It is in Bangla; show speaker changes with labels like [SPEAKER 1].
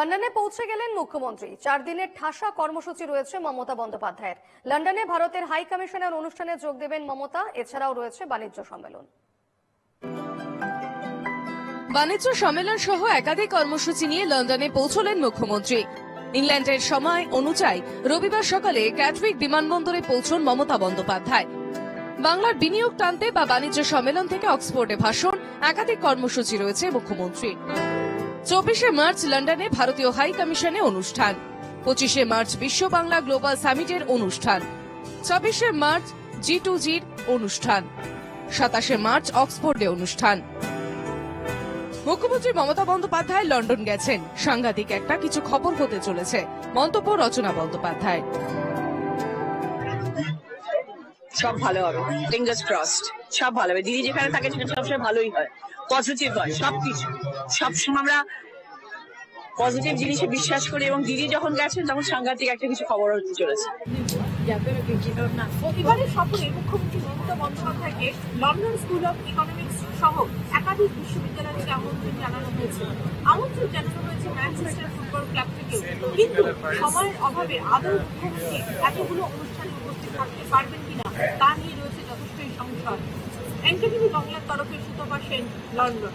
[SPEAKER 1] লন্ডনে পৌঁছে গেলেন মুখ্যমন্ত্রী। চার দিনের ঠাসা কর্মসূচি রয়েছে মমতা বন্দ্যোপাধ্যায়ের। লন্ডনে ভারতের হাই কমিশনের অনুষ্ঠানে যোগ দেবেন মমতা, এছাড়াও রয়েছে বাণিজ্য সম্মেলন।
[SPEAKER 2] বাণিজ্য সম্মেলন সহ একাধিক কর্মসূচি নিয়ে লন্ডনে পৌঁছলেন মুখ্যমন্ত্রী। ইংল্যান্ডের সময় অনুযায়ী রবিবার সকালে ক্যাটউইক বিমানবন্দরে পৌঁছন মমতা বন্দ্যোপাধ্যায়। বাংলার বিনিয়োগ টানতে বা বাণিজ্য সম্মেলন থেকে অক্সফোর্ডে ভাষণ একাধিক কর্মসূচি রয়েছে মুখ্যমন্ত্রী চব্বিশে মার্চ লন্ডনে ভারতীয় হাই কমিশনে অনুষ্ঠান। পঁচিশে মার্চ বিশ্ব বাংলা গ্লোবাল সামিটের অনুষ্ঠান। ছাব্বিশে মার্চ জি টু জির অনুষ্ঠান। সাতাশে মার্চ অক্সফোর্ডে অনুষ্ঠান। মুখ্যমন্ত্রী মমতা বন্দ্যোপাধ্যায় লন্ডন গেছেন। সাংঘাতিক একটা কিছু খবর হতে চলেছে। মন্তব্য রচনা বন্দ্যোপাধ্যায়।
[SPEAKER 3] সব ভালো হবে। ফিঙ্গার্স ক্রসড সব ভালো হবে। দিদি যেখানে থাকে সেখানে সবসময় ভালোই হয়। পজিটিভ হয়, সবকিছু। সবসময় আমরা পজিটিভ জিনিসে বিশ্বাস করি এবং দিদি যখন গেছেন তখন সাংঘাতিক একটা কিছু খবর হতে চলেছে।
[SPEAKER 4] কিন্তু সময়ের অভাবে আদৌ এতগুলো অনুষ্ঠানে উপস্থিত থাকতে পারবেন কিনা? তা নিয়ে রয়েছে যথেষ্টই সংশয় এনকেটিভি বাংলার তরফে সুতপা সেন লন্ডন।